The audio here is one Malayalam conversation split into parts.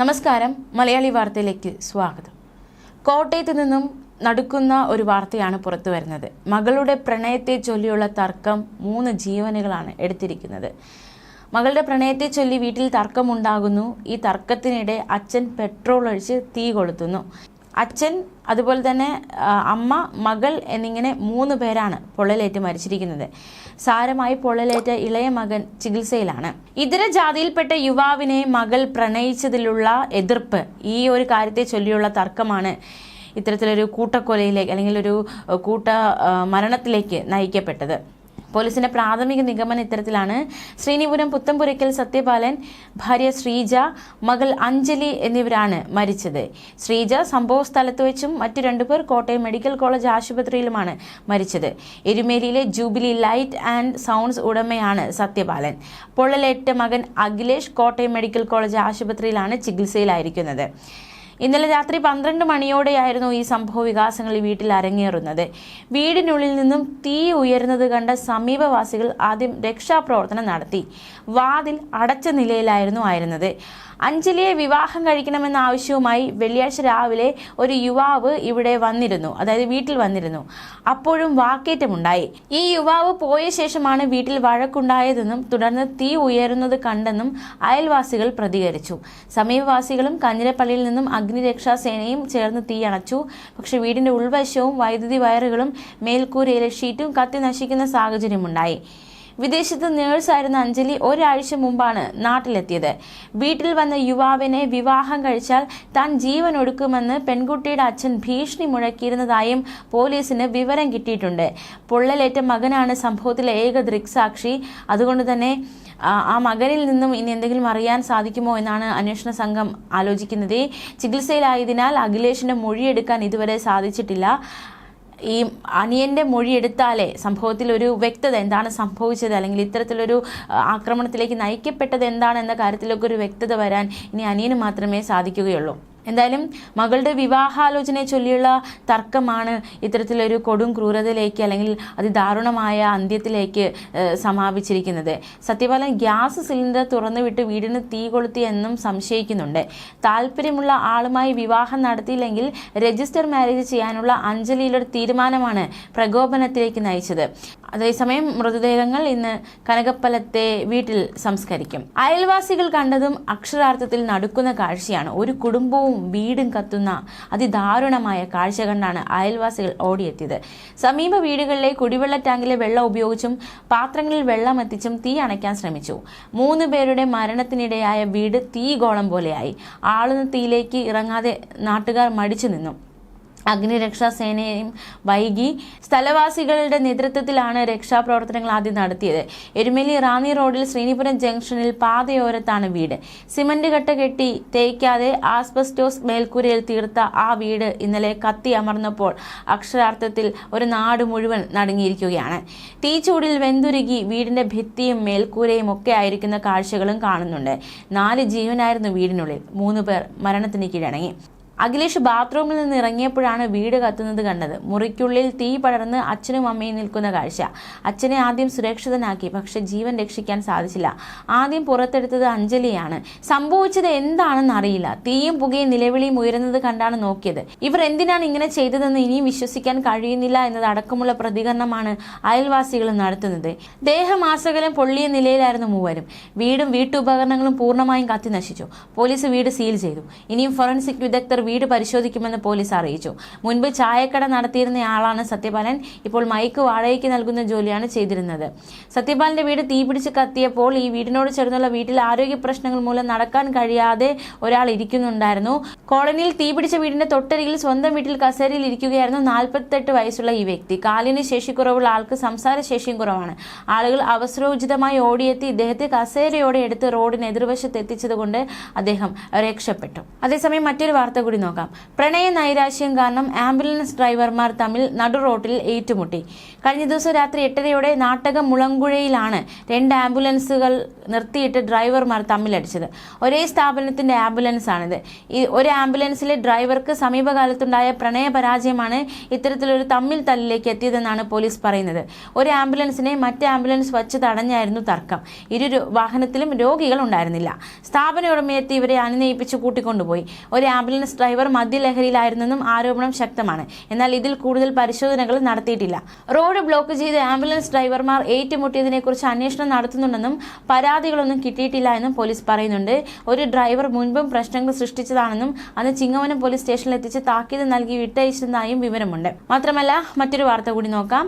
നമസ്കാരം. മലയാളി വാർത്തയിലേക്ക് സ്വാഗതം. കോട്ടയത്ത് നിന്നും നടക്കുന്ന ഒരു വാർത്തയാണ് പുറത്തു വരുന്നത്. മകളുടെ പ്രണയത്തെ ചൊല്ലിയുള്ള തർക്കം മൂന്ന് ജീവനുകളാണ് എടുത്തിരിക്കുന്നത്. മകളുടെ പ്രണയത്തെ ചൊല്ലി വീട്ടിൽ തർക്കമുണ്ടാകുന്നു. ഈ തർക്കത്തിനിടെ അച്ഛൻ പെട്രോൾ ഒഴിച്ച് തീ കൊളുത്തുന്നു. അച്ഛൻ അതുപോലെ തന്നെ അമ്മ മകൾ എന്നിങ്ങനെ മൂന്ന് പേരാണ് പൊള്ളലേറ്റ് മരിച്ചിരിക്കുന്നത്. സാരമായി പൊള്ളലേറ്റ ഇളയ മകൻ ചികിത്സയിലാണ്. ഇതര ജാതിയിൽപ്പെട്ട യുവാവിനെ മകൾ പ്രണയിച്ചതിലുള്ള എതിർപ്പ് ഈ ഒരു കാര്യത്തെ ചൊല്ലിയുള്ള തർക്കമാണ് ഇത്തരത്തിലൊരു കൂട്ടക്കൊലയിലേക്ക് അല്ലെങ്കിൽ ഒരു കൂട്ട മരണത്തിലേക്ക് നയിക്കപ്പെട്ടത്. പോലീസിന്റെ പ്രാഥമിക നിഗമനം ഇത്തരത്തിലാണ്. ശ്രീനിപുരം പുത്തമ്പുരയ്ക്കൽ സത്യപാലൻ ഭാര്യ ശ്രീജ മകൾ അഞ്ജലി എന്നിവരാണ് മരിച്ചത്. ശ്രീജ സംഭവ സ്ഥലത്ത് വെച്ചും മറ്റു രണ്ടുപേർ കോട്ടയം മെഡിക്കൽ കോളേജ് ആശുപത്രിയിലുമാണ് മരിച്ചത്. എരുമേലിയിലെ ജൂബിലി ലൈറ്റ് ആൻഡ് സൗണ്ട്സ് ഉടമയാണ് സത്യപാലൻ. പൊള്ളലേറ്റ മകൻ അഖിലേഷ് കോട്ടയം മെഡിക്കൽ കോളേജ് ആശുപത്രിയിലാണ് ചികിത്സയിലായിരിക്കുന്നത്. ഇന്നലെ രാത്രി പന്ത്രണ്ട് മണിയോടെയായിരുന്നു ഈ സംഭവ വികാസങ്ങൾ ഈ വീട്ടിൽ അരങ്ങേറുന്നത്. വീടിനുള്ളിൽ നിന്നും തീ ഉയരുന്നത് കണ്ട സമീപവാസികൾ ആദ്യം രക്ഷാപ്രവർത്തനം നടത്തി. വാതിൽ അടച്ച നിലയിലായിരുന്നു ആയിരുന്നത്. അഞ്ജലിയെ വിവാഹം കഴിക്കണമെന്ന ആവശ്യവുമായി വെള്ളിയാഴ്ച രാവിലെ ഒരു യുവാവ് ഇവിടെ വന്നിരുന്നു. അതായത് വീട്ടിൽ വന്നിരുന്നു. അപ്പോഴും വാക്കേറ്റമുണ്ടായി. ഈ യുവാവ് പോയ ശേഷമാണ് വീട്ടിൽ വഴക്കുണ്ടായതെന്നും തുടർന്ന് തീ ഉയരുന്നത് കണ്ടെന്നും അയൽവാസികൾ പ്രതികരിച്ചു. സമീപവാസികളും കഞ്ഞിരപ്പള്ളിയിൽ നിന്നും അഗ്നിരക്ഷാസേനയും ചേർന്ന് തീ അണച്ചു. പക്ഷേ വീടിന്റെ ഉൾവശവും വൈദ്യുതി വയറുകളും മേൽക്കൂരയിലെ ഷീറ്റും കത്തി നശിക്കുന്ന സാഹചര്യമുണ്ടായി. വിദേശത്ത് നേഴ്സായിരുന്ന അഞ്ജലി ഒരാഴ്ച മുമ്പാണ് നാട്ടിലെത്തിയത്. വീട്ടിൽ വന്ന യുവാവിനെ വിവാഹം കഴിച്ചാൽ താൻ ജീവൻ ഒടുക്കുമെന്ന് പെൺകുട്ടിയുടെ അച്ഛൻ ഭീഷണി മുഴക്കിയിരുന്നതായും പോലീസിന് വിവരം കിട്ടിയിട്ടുണ്ട്. പൊള്ളലേറ്റ മകനാണ് സംഭവത്തിലെ ഏക ദൃക്സാക്ഷി. അതുകൊണ്ട് തന്നെ ആ മകനിൽ നിന്നും ഇനി എന്തെങ്കിലും അറിയാൻ സാധിക്കുമോ എന്നാണ് അന്വേഷണ സംഘം ആലോചിക്കുന്നത്. ചികിത്സയിലായതിനാൽ അഖിലേഷിന്റെ മൊഴിയെടുക്കാൻ ഇതുവരെ സാധിച്ചിട്ടില്ല. ഈ അനിയന്റെ മൊഴി എടുത്താലേ സംഭവത്തിൽ ഒരു വ്യക്തത എന്താണ് സംഭവിച്ചത്? അല്ലെങ്കിൽ ഇത്തരത്തിലൊരു ആക്രമണത്തിലേക്ക് നയിക്കപ്പെട്ടത് എന്താണെന്ന കാര്യത്തിലൊക്കെ ഒരു വ്യക്തത വരാൻ ഇനി അനിയന് മാത്രമേ സാധിക്കുകയുള്ളൂ. എന്തായാലും മകളുടെ വിവാഹാലോചനയെ ചൊല്ലിയുള്ള തർക്കമാണ് ഇത്തരത്തിലൊരു കൊടും ക്രൂരതയിലേക്ക് അല്ലെങ്കിൽ അതിദാരുണമായ അന്ത്യത്തിലേക്ക് സമാപിച്ചിരിക്കുന്നത്. സത്യപാലൻ ഗ്യാസ് സിലിണ്ടർ തുറന്നുവിട്ട് വീടിന് തീ കൊളുത്തി എന്നും സംശയിക്കുന്നുണ്ട്. താല്പര്യമുള്ള ആളുമായി വിവാഹം നടത്തിയില്ലെങ്കിൽ രജിസ്റ്റർ മാരേജ് ചെയ്യാനുള്ള അഞ്ജലിയിലൊരു തീരുമാനമാണ് പ്രകോപനത്തിലേക്ക് നയിച്ചത്. അതേസമയം മൃതദേഹങ്ങൾ ഇന്ന് കനകപ്പലത്തെ വീട്ടിൽ സംസ്കരിക്കും. അയൽവാസികൾ കണ്ടതും അക്ഷരാർത്ഥത്തിൽ നടക്കുന്ന കാഴ്ചയാണ്. ഒരു കുടുംബവും വീടും കത്തുന്ന അതിദാരുണമായ കാഴ്ച കണ്ടാണ് അയൽവാസികൾ ഓടിയെത്തിയത്. സമീപ വീടുകളിലെ കുടിവെള്ള ടാങ്കിലെ വെള്ളം ഉപയോഗിച്ചും പാത്രങ്ങളിൽ വെള്ളം എത്തിച്ചും തീ അണയ്ക്കാൻ ശ്രമിച്ചു. മൂന്ന് പേരുടെ മരണത്തിനിടയായ വീട് തീഗോളം പോലെയായി. ആളുന്ന തീയിലേക്ക് ഇറങ്ങാതെ നാട്ടുകാർ മടിച്ചു നിന്നു. അഗ്നിരക്ഷാ സേനയും വൈകി സ്ഥലവാസികളുടെ നേതൃത്വത്തിലാണ് രക്ഷാപ്രവർത്തനങ്ങൾ ആദ്യം നടത്തിയത്. എരുമേലി റാന്നി റോഡിൽ ശ്രീനിപുരം ജംഗ്ഷനിൽ പാതയോരത്താണ് വീട്. സിമന്റ് കട്ട കെട്ടി തേക്കാതെ ആസ്ബസ്റ്റോസ് മേൽക്കൂരയിൽ തീർത്ത ആ വീട് ഇന്നലെ കത്തി അമർന്നപ്പോൾ അക്ഷരാർത്ഥത്തിൽ ഒരു നാട് മുഴുവൻ നടുങ്ങിയിരിക്കുകയാണ്. തീച്ചൂടിൽ വെന്തുരുകി വീടിന്റെ ഭിത്തിയും മേൽക്കൂരയും ഒക്കെ ആയിരിക്കുന്ന കാഴ്ചകളും കാണുന്നുണ്ട്. നാല് ജീവനായിരുന്നു വീടിനുള്ളിൽ. മൂന്ന് പേർ മരണത്തിന് കീഴടങ്ങി. അഖിലേഷ് ബാത്റൂമിൽ നിന്ന് ഇറങ്ങിയപ്പോഴാണ് വീട് കത്തുന്നത് കണ്ടത്. മുറിക്കുള്ളിൽ തീ പടർന്ന് അച്ഛനും അമ്മയും നിൽക്കുന്ന കാഴ്ച. അച്ഛനെ ആദ്യം സുരക്ഷിതനാക്കി പക്ഷെ ജീവൻ രക്ഷിക്കാൻ സാധിച്ചില്ല. ആദ്യം പുറത്തെടുത്തത് അഞ്ജലിയാണ്. സംഭവിച്ചത് എന്താണെന്ന് അറിയില്ല. തീയും പുകയും നിലവിളിയും ഉയരുന്നത് കണ്ടാണ് നോക്കിയത്. ഇവർ എന്തിനാണ് ഇങ്ങനെ ചെയ്തതെന്ന് ഇനിയും വിശ്വസിക്കാൻ കഴിയുന്നില്ല എന്നതടക്കമുള്ള പ്രതികരണമാണ് അയൽവാസികൾ നടത്തുന്നത്. ദേഹമാസകലം പൊള്ളിയ നിലയിലായിരുന്നു മൂവരും. വീടും വീട്ടുപകരണങ്ങളും പൂർണമായും കത്തി നശിച്ചു. പോലീസ് വീട് സീൽ ചെയ്തു. ഇനിയും ഫോറൻസിക് വിദഗ്ധർ വീട് പരിശോധിക്കുമെന്ന് പോലീസ് അറിയിച്ചു. മുൻപ് ചായക്കട നടത്തിയിരുന്നയാളാണ് സത്യപാലൻ. ഇപ്പോൾ മൈക്ക് വാടകയ്ക്ക് നൽകുന്ന ജോലിയാണ് ചെയ്തിരുന്നത്. സത്യപാലന്റെ വീട് തീപിടിച്ച് കത്തിയപ്പോൾ ഈ വീടിനോട് ചേർന്നുള്ള വീട്ടിൽ ആരോഗ്യ പ്രശ്നങ്ങൾ മൂലം നടക്കാൻ കഴിയാതെ ഒരാൾ ഇരിക്കുന്നുണ്ടായിരുന്നു. കോളനിയിൽ തീപിടിച്ച വീടിന്റെ തൊട്ടരികിൽ സ്വന്തം വീട്ടിൽ കസേരയിൽ ഇരിക്കുകയായിരുന്നു നാൽപ്പത്തെട്ട് വയസ്സുള്ള ഈ വ്യക്തി. കാലിന് ശേഷിക്കുറവുള്ള ആൾക്ക് സംസാര ശേഷിയും കുറവാണ്. ആളുകൾ അവസരോചിതമായി ഓടിയെത്തി ഇദ്ദേഹത്തെ കസേരയോടെ എടുത്ത് റോഡിന് എതിർവശത്ത് എത്തിച്ചതുകൊണ്ട് അദ്ദേഹം രക്ഷപ്പെട്ടു. അതേസമയം മറ്റൊരു വാർത്ത കൂടി കൂടി നോക്കാം. പ്രണയ നൈരാശ്യം കാരണം ആംബുലൻസ് ഡ്രൈവർമാർ തമ്മിൽ നടു റോട്ടിൽ ഏറ്റുമുട്ടി. കഴിഞ്ഞ ദിവസം രാത്രി എട്ടരയോടെ നാട്ടകം മുളങ്കുഴയിലാണ് രണ്ട് ആംബുലൻസുകൾ നിർത്തിയിട്ട് ഡ്രൈവർമാർ തമ്മിലടിച്ചത്. ഒരേ സ്ഥാപനത്തിന്റെ ആംബുലൻസ് ആണിത് ഈ ഒരു ആംബുലൻസിലെ ഡ്രൈവർക്ക് സമീപകാലത്തുണ്ടായ പ്രണയ പരാജയമാണ് ഇത്തരത്തിലൊരു തമ്മിൽ തല്ലിലേക്ക് എത്തിയതെന്നാണ് പോലീസ് പറയുന്നത്. ഒരു ആംബുലൻസിനെ മറ്റ് ആംബുലൻസ് വച്ച് തടഞ്ഞായിരുന്നു തർക്കം. ഇരു വാഹനത്തിലും രോഗികൾ ഉണ്ടായിരുന്നില്ല. സ്ഥാപന ഉടമയെത്തി ഇവരെ അനുനയിപ്പിച്ച് കൂട്ടിക്കൊണ്ടുപോയി. ഒരു ആംബുലൻസ് ഡ്രൈവർ മദ്യലഹരിയിലായിരുന്നെന്നും ആരോപണം ശക്തമാണ്. എന്നാൽ ഇതിൽ കൂടുതൽ പരിശോധനകൾ നടത്തിയിട്ടില്ല. റോഡ് ബ്ലോക്ക് ചെയ്ത് ആംബുലൻസ് ഡ്രൈവർമാർ ഏറ്റുമുട്ടിയതിനെക്കുറിച്ച് അന്വേഷണം നടത്തുന്നുണ്ടെന്നും പരാതികളൊന്നും കിട്ടിയിട്ടില്ല എന്നും പോലീസ് പറയുന്നുണ്ട്. ഒരു ഡ്രൈവർ മുൻപും പ്രശ്നങ്ങൾ സൃഷ്ടിച്ചതാണെന്നും അന്ന് ചിങ്ങവനം പോലീസ് സ്റ്റേഷനിൽ എത്തിച്ച് താക്കീത് നൽകി വിട്ടയച്ചതായും വിവരമുണ്ട്. മാത്രമല്ല മറ്റൊരു വാർത്ത കൂടി നോക്കാം.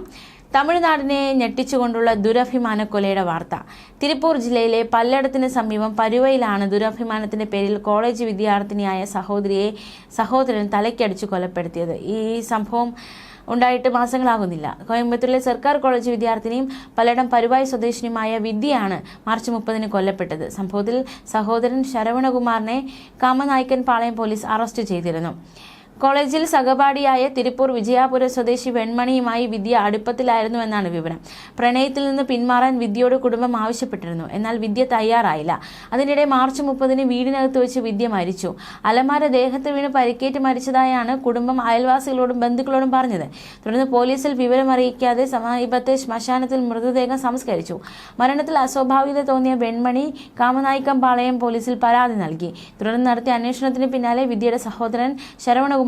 തമിഴ്നാടിനെ ഞെട്ടിച്ചുകൊണ്ടുള്ള ദുരഭിമാന കൊലയുടെ വാർത്ത. തിരുപ്പൂർ ജില്ലയിലെ പല്ലടത്തിന് സമീപം പരുവയിലാണ് ദുരഭിമാനത്തിന്റെ പേരിൽ കോളേജ് വിദ്യാർത്ഥിനിയായ സഹോദരിയെ സഹോദരൻ തലയ്ക്കടിച്ച് കൊലപ്പെടുത്തിയത്. ഈ സംഭവം ഉണ്ടായിട്ട് മാസങ്ങളാകുന്നില്ല. കോയമ്പത്തൂരിലെ സർക്കാർ കോളേജ് വിദ്യാർത്ഥിനിയും പലയിടം പരുവായി സ്വദേശിനിയുമായ വിദ്യയാണ് മാർച്ച് മുപ്പതിന് കൊല്ലപ്പെട്ടത്. സംഭവത്തിൽ സഹോദരൻ ശരവണകുമാറിനെ കാമനായ്ക്കൻ പാളയം പോലീസ് അറസ്റ്റ് ചെയ്തിരുന്നു. കോളേജിൽ സഹപാഠിയായ തിരുപ്പൂർ വിജയാപുര സ്വദേശി വെൺമണിയുമായി വിദ്യ അടുപ്പത്തിലായിരുന്നു എന്നാണ് വിവരം. പ്രണയത്തിൽ നിന്ന് പിന്മാറാൻ വിദ്യയോട് കുടുംബം ആവശ്യപ്പെട്ടിരുന്നു. എന്നാൽ വിദ്യ തയ്യാറായില്ല. അതിനിടെ മാർച്ച് മുപ്പതിന് വീടിനകത്ത് വെച്ച് വിദ്യ മരിച്ചു. അലമാര ദേഹത്ത് വീണ് പരിക്കേറ്റ് മരിച്ചതായാണ് കുടുംബം അയൽവാസികളോടും ബന്ധുക്കളോടും പറഞ്ഞത്. തുടർന്ന് പോലീസിൽ വിവരമറിയിക്കാതെ സമീപത്തെ ശ്മശാനത്തിൽ മൃതദേഹം സംസ്കരിച്ചു. മരണത്തിൽ അസ്വാഭാവികത തോന്നിയ വെൺമണി കാമനായിക്കം പാളയം പോലീസിൽ പരാതി നൽകി. തുടർന്ന് നടത്തിയ അന്വേഷണത്തിന് പിന്നാലെ വിദ്യയുടെ സഹോദരൻ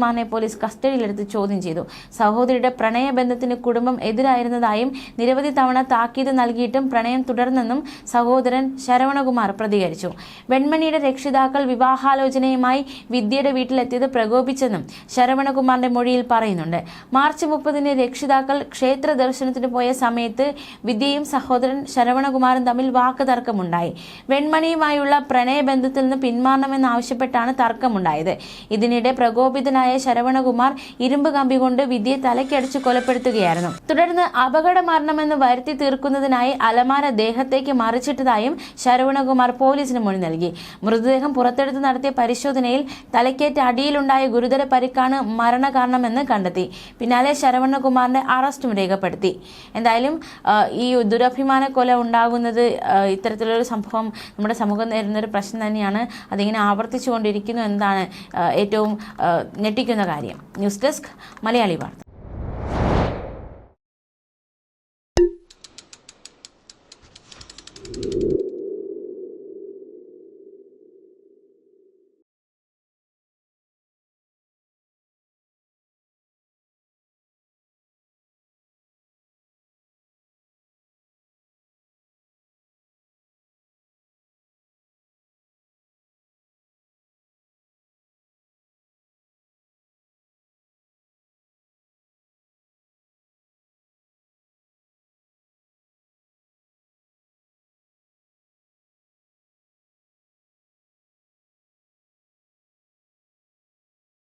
ശരവണകുമാറിനെ പോലീസ് കസ്റ്റഡിയിലെടുത്ത് ചോദ്യം ചെയ്തു. സഹോദരിയുടെ പ്രണയബന്ധത്തിന് കുടുംബം എതിരായിരുന്നതായും നിരവധി തവണ താക്കീത് നൽകിയിട്ടും പ്രണയം തുടർന്നെന്നും സഹോദരൻ ശരവണകുമാർ പ്രതികരിച്ചു. വെൺമണിയുടെ രക്ഷിതാക്കൾ വിവാഹാലോചനയുമായി വിദ്യയുടെ വീട്ടിലെത്തിയത് പ്രകോപിച്ചെന്നും ശരവണകുമാറിന്റെ മൊഴിയിൽ പറയുന്നുണ്ട്. മാർച്ച് മുപ്പതിന് രക്ഷിതാക്കൾ ക്ഷേത്ര ദർശനത്തിന് പോയ സമയത്ത് വിദ്യയും സഹോദരൻ ശരവണകുമാറും തമ്മിൽ വാക്കുതർക്കമുണ്ടായി. വെൺമണിയുമായുള്ള പ്രണയബന്ധത്തിൽ നിന്ന് പിന്മാറണമെന്നാവശ്യപ്പെട്ടാണ് തർക്കമുണ്ടായത്. ഇതിനിടെ പ്രകോപിതനായ ശരവണകുമാർ ഇരുമ്പ് കമ്പി കൊണ്ട് വിദ്യയെ തലയ്ക്കടിച്ച് കൊലപ്പെടുത്തുകയായിരുന്നു. തുടർന്ന് അപകട മരണമെന്ന് വരുത്തി തീർക്കുന്നതിനായി അലമാര ദേഹത്തേക്ക് മറിച്ചിട്ടതായും ശരവണകുമാർ പോലീസിന് മൊഴി നൽകി. മൃതദേഹം പുറത്തെടുത്ത് നടത്തിയ പരിശോധനയിൽ തലയ്ക്കേറ്റ അടിയിലുണ്ടായ ഗുരുതര പരിക്കാണ് മരണകാരണമെന്ന് കണ്ടെത്തി. പിന്നാലെ ശരവണകുമാറിന്റെ അറസ്റ്റും രേഖപ്പെടുത്തി. എന്തായാലും ഈ ദുരഭിമാന കൊല ഉണ്ടാകുന്നത് ഇത്തരത്തിലൊരു സംഭവം നമ്മുടെ സമൂഹം നേരിടുന്ന ഒരു പ്രശ്നം തന്നെയാണ്. അതിങ്ങനെ ആവർത്തിച്ചുകൊണ്ടിരിക്കുന്നു എന്നതാണ് ഏറ്റവും ഞെട്ടിക്കുന്ന കാര്യം. ന്യൂസ് ഡെസ്ക് മലയാളി വാർത്ത.